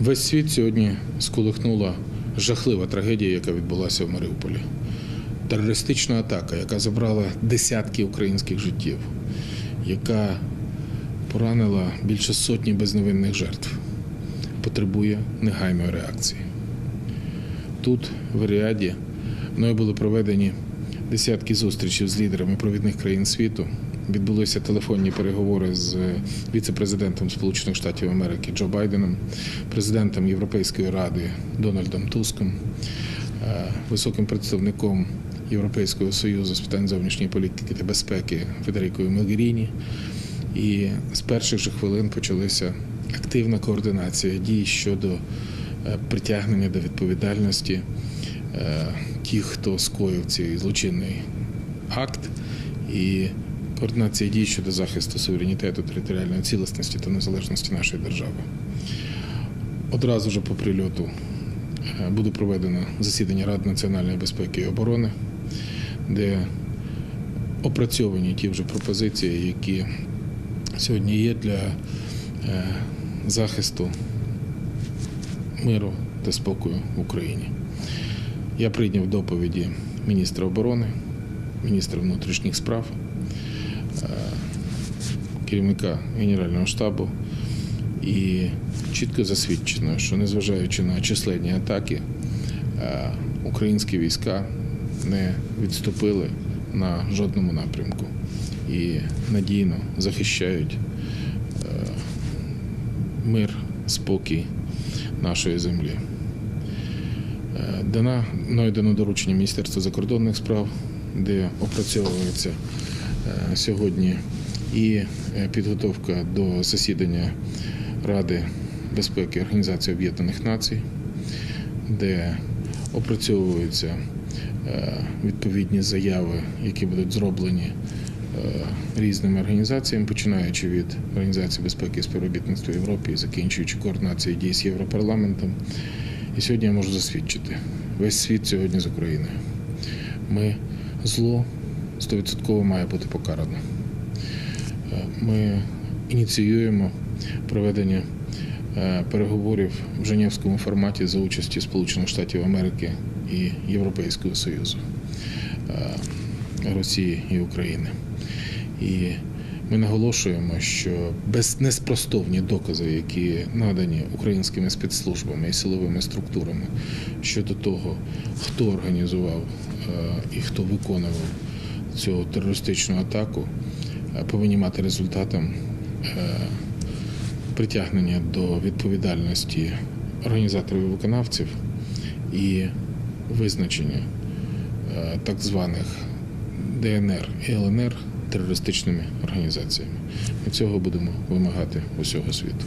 Весь світ сьогодні сколихнула жахлива трагедія, яка відбулася в Маріуполі. Терористична атака, яка забрала десятки українських життів, яка поранила більше сотні безневинних жертв, потребує негайної реакції. Тут, в Ріаді, мною були проведені десятки зустрічей з лідерами провідних країн світу. Відбулися телефонні переговори з віце-президентом Сполучених Штатів Америки Джо Байденом, президентом Європейської ради Дональдом Туском, е, високим представником Європейського союзу з питань зовнішньої політики та безпеки Федерикою Мелгеріні. І з перших же хвилин почалася активна координація дій щодо е, притягнення до відповідальності е, тих, хто скоїв цей злочинний акт, і координація дій щодо захисту суверенітету, територіальної цілісності та незалежності нашої держави. Одразу ж по прильоту е, буде проведено засідання Ради національної безпеки і оборони, де опрацьовані ті вже пропозиції, які сьогодні є для е, захисту миру та спокою в Україні. Я прийняв доповіді міністра оборони, міністра внутрішніх справ, керівника Генерального штабу і чітко засвідчено, що незважаючи на численні атаки, е, українські війська не відступили на жодному напрямку і надійно захищають е, мир, спокій нашої землі. Е, Дана мною доручення Міністерства закордонних справ, де опрацьовується е, сьогодні і е, підготовка до засідання Ради безпеки Організації Об'єднаних Націй, де опрацьовуються е, відповідні заяви, які будуть зроблені е, різними організаціями, починаючи від Організації безпеки і співробітництва Європи і закінчуючи координацією дій з Європарламентом. І сьогодні я можу засвідчити, весь світ сьогодні з Україною. Ми зло 100% має бути покарано. Е, Ми ініціюємо проведення е, переговорів в Женевському форматі за участі Сполучених Штатів Америки і Європейського Союзу, е, Росії і України. І ми наголошуємо, що безнеспростовні докази, які надані українськими спецслужбами і силовими структурами щодо того, хто організував і хто виконував цю терористичну атаку, е, повинні мати результатом е, притягнення до відповідальності організаторів і виконавців і визначення е, так званих ДНР і ЛНР терористичними організаціями. Ми цього будемо вимагати усього світу.